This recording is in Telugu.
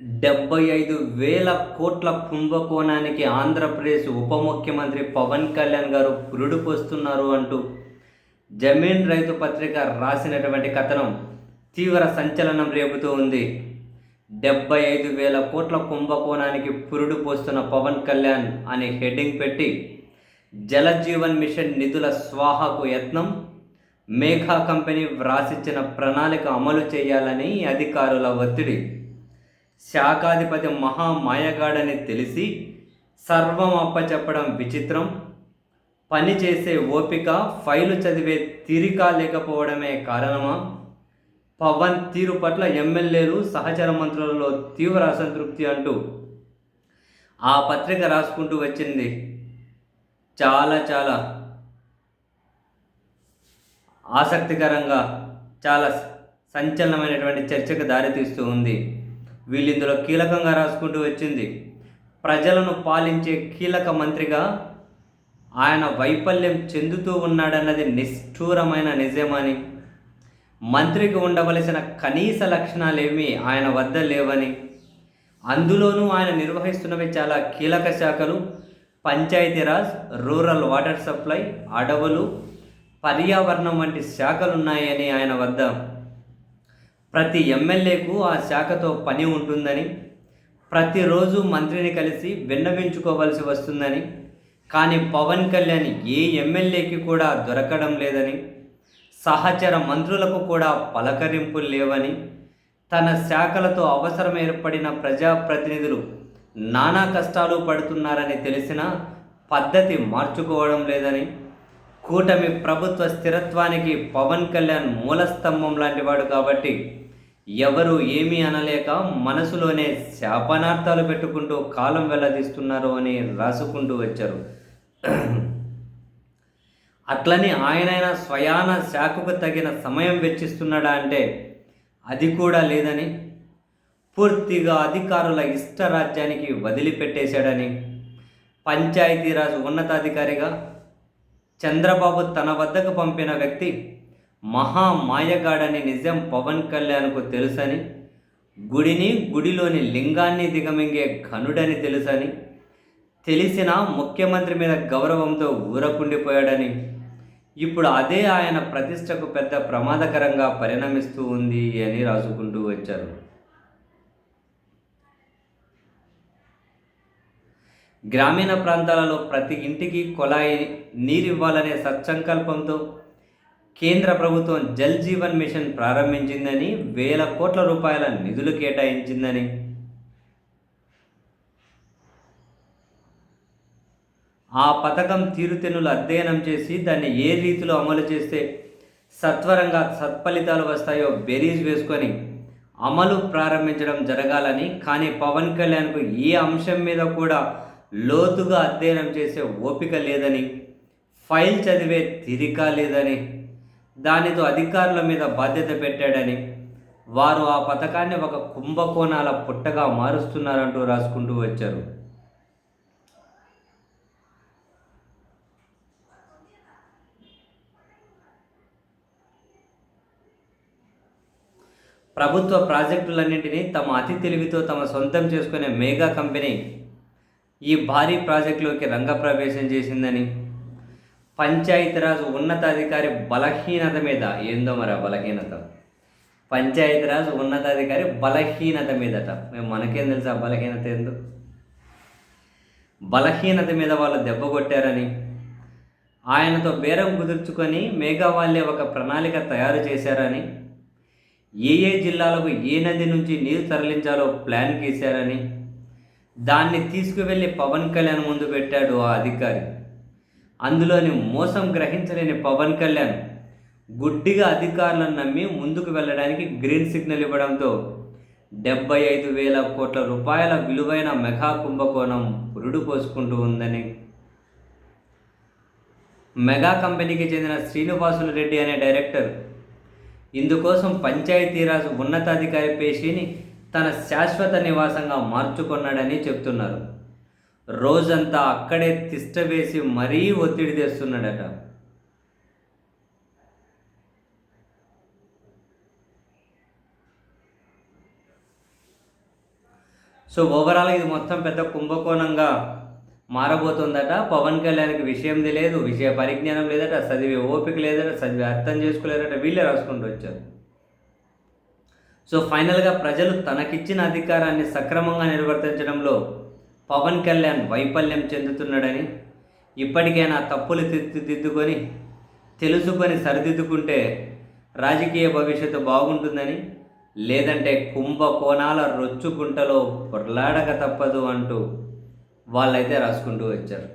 డెబ్బై ఐదు వేల కోట్ల కుంభకోణానికి ఆంధ్రప్రదేశ్ ఉప ముఖ్యమంత్రి పవన్ కళ్యాణ్ గారు పురుడు పోస్తున్నారు అంటూ జమీన్ రైతు పత్రిక రాసినటువంటి కథనం తీవ్ర సంచలనం రేపుతూ ఉంది. డెబ్బై ఐదు వేల కోట్ల కుంభకోణానికి పురుడు పోస్తున్న పవన్ కళ్యాణ్ అనే హెడ్డింగ్ పెట్టి జలజీవన్ మిషన్ నిధుల స్వాహకు యత్నం మేఘా కంపెనీ వ్రాసిచ్చిన ప్రణాళిక అమలు చేయాలని అధికారుల ఒత్తిడి. శాఖాధిపతి మహా మాయగాడని తెలిసి సర్వం అప్పచెప్పడం విచిత్రం. పని చేసే ఓపిక ఫైలు చదివే తీరిక లేకపోవడమే కారణమా? పవన్ తీరు పట్ల ఎమ్మెల్యేలు సహచర మంత్రులలో తీవ్ర అసంతృప్తి అంటూ ఆ పత్రిక రాసుకుంటూ వచ్చింది. చాలా చాలా ఆసక్తికరంగా చాలా సంచలనమైనటువంటి చర్చకు దారితీస్తూ ఉంది. వీళ్ళు ఇందులో కీలకంగా రాసుకుంటూ వచ్చింది. ప్రజలను పాలించే కీలక మంత్రిగా ఆయన వైఫల్యం చెందుతూ ఉన్నాడన్నది నిష్ఠూరమైన నిజమని మంత్రికి ఉండవలసిన కనీస లక్షణాలేమీ ఆయన వద్ద లేవని అందులోనూ ఆయన నిర్వహిస్తున్నవి చాలా కీలక శాఖలు పంచాయతీరాజ్ రూరల్ వాటర్ సప్లై అడవులు పర్యావరణం వంటి శాఖలు ఉన్నాయని ఆయన వద్ద ప్రతి ఎమ్మెల్యేకు ఆ శాఖతో పని ఉంటుందని ప్రతిరోజు మంత్రిని కలిసి విన్నవించుకోవాల్సి వస్తుందని కానీ పవన్ కళ్యాణ్ ఏ ఎమ్మెల్యేకి కూడా దొరకడం లేదని సహచర మంత్రులకు కూడా పలకరింపులు లేవని తన శాఖలతో అవసరం ఏర్పడిన ప్రజాప్రతినిధులు నానా కష్టాలు పడుతున్నారని తెలిసిన పద్ధతి మార్చుకోవడం లేదని కూటమి ప్రభుత్వ స్థిరత్వానికి పవన్ కళ్యాణ్ మూలస్తంభం లాంటివాడు కాబట్టి ఎవరు ఏమీ అనలేక మనసులోనే శాపనార్థాలు పెట్టుకుంటూ కాలం వెల్లదీస్తున్నారు అని రాసుకుంటూ వచ్చారు. అట్లని ఆయనైనా స్వయాన శాఖకు తగిన సమయం వెచ్చిస్తున్నాడా అంటే అది కూడా లేదని పూర్తిగా అధికారుల ఇష్ట రాజ్యానికి వదిలిపెట్టేశాడని పంచాయతీరాజ్ ఉన్నతాధికారిగా చంద్రబాబు తన వద్దకు పంపిన వ్యక్తి మహా మాయగాడని నిజం పవన్ కళ్యాణ్కు తెలుసని గుడిని గుడిలోని లింగాన్ని దిగమింగే ఘనుడని తెలుసని తెలిసిన ముఖ్యమంత్రి మీద గౌరవంతో ఊరకుండిపోయాడని ఇప్పుడు అదే ఆయన ప్రతిష్టకు పెద్ద ప్రమాదకరంగా పరిణమిస్తూ ఉంది అని రాసుకుంటూ వచ్చారు. గ్రామీణ ప్రాంతాలలో ప్రతి ఇంటికి కొలాయి నీరివ్వాలనే సత్సంకల్పంతో కేంద్ర ప్రభుత్వం జల్ జీవన్ మిషన్ ప్రారంభించిందని వేల కోట్ల రూపాయల నిధులు కేటాయించిందని. ఆ పథకం తీరుతెన్నులు అధ్యయనం చేసి దాన్ని ఏ రీతిలో అమలు చేస్తే సత్వరంగా సత్ఫలితాలు వస్తాయో బెరీజ్ వేసుకొని అమలు ప్రారంభించడం జరగాలని కానీ పవన్ కళ్యాణ్కు ఏ అంశం మీద కూడా లోతుగా అధ్యయనం చేసే ఓపిక లేదని ఫైల్ చదివే తిరిక లేదని దానితో అధికారుల మీద బాధ్యత పెట్టాడని వారు ఆ పథకాన్ని ఒక కుంభకోణాల పుట్టగా మారుస్తున్నారంటూ రాసుకుంటూ వచ్చారు. ప్రభుత్వ ప్రాజెక్టులన్నింటినీ తమ అతి తెలివితో తమ సొంతం చేసుకునే మేఘా కంపెనీ ఈ భారీ ప్రాజెక్టులోకి రంగప్రవేశం చేసిందని. పంచాయతీరాజ్ ఉన్నతాధికారి బలహీనత మీద ఏందో మరి బలహీనత? పంచాయతీరాజ్ ఉన్నతాధికారి బలహీనత మీదట. మేము మనకేం తెలుసా బలహీనత ఏందో? బలహీనత మీద వాళ్ళు దెబ్బ కొట్టారని ఆయనతో బేరం కుదుర్చుకొని మేఘావాళ్ళే ఒక ప్రణాళిక తయారు చేశారని ఏ ఏ జిల్లాలకు ఏ నది నుంచి నీరు తరలించాలో ప్లాన్ గీశారని దాన్ని తీసుకువెళ్ళి పవన్ కళ్యాణ్ ముందు పెట్టాడు ఆ అధికారి. అందులోని మోసం గ్రహించలేని పవన్ కళ్యాణ్ గుడ్డిగా అధికారులను నమ్మి ముందుకు వెళ్ళడానికి గ్రీన్ సిగ్నల్ ఇవ్వడంతో డెబ్బై ఐదు వేల కోట్ల రూపాయల విలువైన మెగా కుంభకోణం పురుడు పోసుకుంటూ ఉందని. మెగా కంపెనీకి చెందిన శ్రీనివాసులు రెడ్డి అనే డైరెక్టర్ ఇందుకోసం పంచాయతీరాజ్ ఉన్నతాధికారి పేషీని తన శాశ్వత నివాసంగా మార్చుకున్నాడని చెప్తున్నారు. రోజంతా అక్కడే తిష్టవేసి మరీ ఒత్తిడి తెస్తున్నాడట. సో ఓవరాల్ ఇది మొత్తం పెద్ద కుంభకోణంగా మారబోతుందట. పవన్ కళ్యాణ్కి విషయం తెలియదు విషయ పరిజ్ఞానం లేదట చదివే ఓపిక లేదట చదివి అర్థం చేసుకోలేదట వీళ్ళే రాసుకుంటూ వచ్చారు. సో ఫైనల్గా ప్రజలు తనకిచ్చిన అధికారాన్ని సక్రమంగా నిర్వర్తించడంలో పవన్ కళ్యాణ్ వైఫల్యం చెందుతున్నాడని ఇప్పటికైనా తప్పులు దిద్దుకొని తెలుసుకొని సరిదిద్దుకుంటే రాజకీయ భవిష్యత్తు బాగుంటుందని లేదంటే కుంభకోణాల రొచ్చుకుంటలో పొర్లాడక తప్పదు అంటూ వాళ్ళైతే రాసుకుంటూ వచ్చారు.